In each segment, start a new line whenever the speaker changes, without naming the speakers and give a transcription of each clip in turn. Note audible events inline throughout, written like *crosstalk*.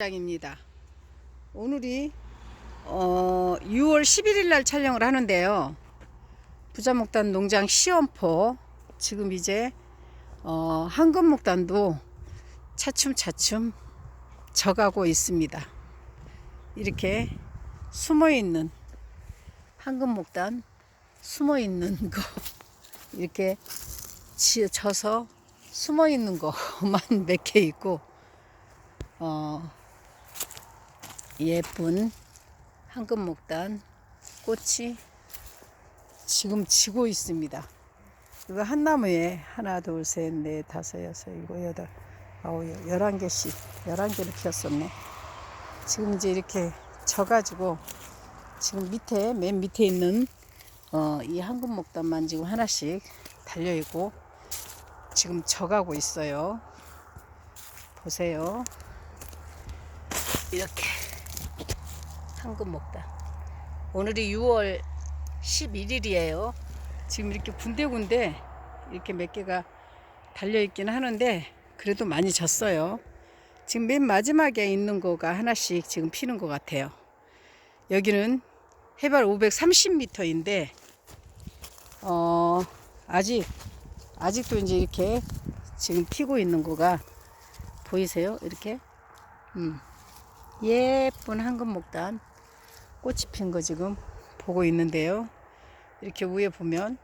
장입니다. 오늘이 어, 6월 11일 날 촬영을 하는데요. 부자목단 농장 시험포 지금 이제 어, 황금목단도 차츰차츰 져가고 있습니다. 이렇게 숨어 있는 황금목단 숨어 있는 *laughs* 거 이렇게 지- 져서 숨어 있는 거만 *laughs* 몇 개 있고 어, 예쁜 황금목단 꽃이 지금 지고 있습니다. 이거 한 나무에 하나, 둘, 셋, 넷, 다섯, 여섯, 일곱, 여덟, 아홉, 열, 열한 개씩, 열한 개를 피웠었네. 지금 이제 이렇게 져가지고 지금 밑에, 맨 밑에 있는 어, 이 황금목단만 지금 하나씩 달려있고 지금 져가고 있어요. 보세요. 이렇게 황금목단. 오늘이 6월 11일이에요. 지금 이렇게 군데군데 이렇게 몇 개가 달려 있긴 하는데 그래도 많이 졌어요. 지금 맨 마지막에 있는 거가 하나씩 지금 피는 것 같아요. 여기는 해발 530m인데 어 아직 아직도 이제 이렇게 지금 피고 있는 거가 보이세요? 이렇게 음. 예쁜 황금목단 꽃이 핀 거 지금 보고 있는데요. 이렇게 위에 보면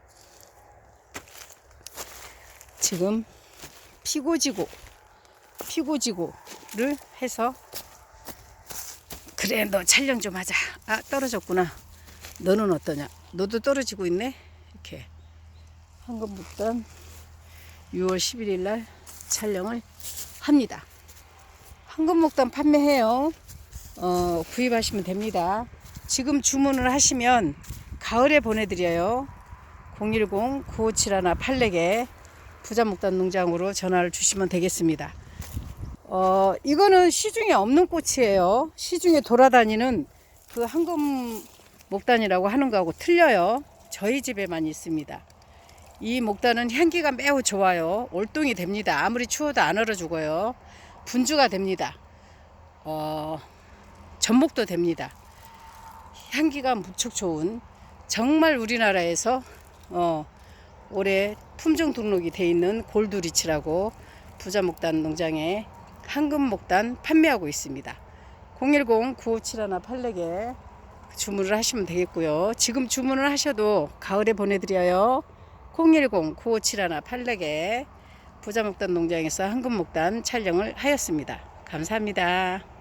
지금 피고지고 피고지고를 해서 그래 너 촬영 좀 하자. 아 떨어졌구나. 너는 어떠냐? 너도 떨어지고 있네. 이렇게 황금목단 6월 11일 날 촬영을 합니다. 황금목단 판매해요. 어, 구입하시면 됩니다. 지금 주문을 하시면 가을에 보내드려요. 010-9571-84개 부자목단 농장으로 전화를 주시면 되겠습니다. 어, 이거는 시중에 없는 꽃이에요. 시중에 돌아다니는 그 황금 목단이라고 하는 거하고 틀려요. 저희 집에만 있습니다. 이 목단은 향기가 매우 좋아요. 올동이 됩니다. 아무리 추워도 안 얼어 죽어요. 분주가 됩니다. 어, 전복도 됩니다. 향기가 무척 좋은 정말 우리나라에서 어, 올해 품종 등록이 돼 있는 골드리치라고 부자목단 농장에 황금목단 판매하고 있습니다. 010-9571-84개 주문을 하시면 되겠고요. 지금 주문을 하셔도 가을에 보내드려요. 010-9571-84개 부자목단 농장에서 황금목단 촬영을 하였습니다. 감사합니다.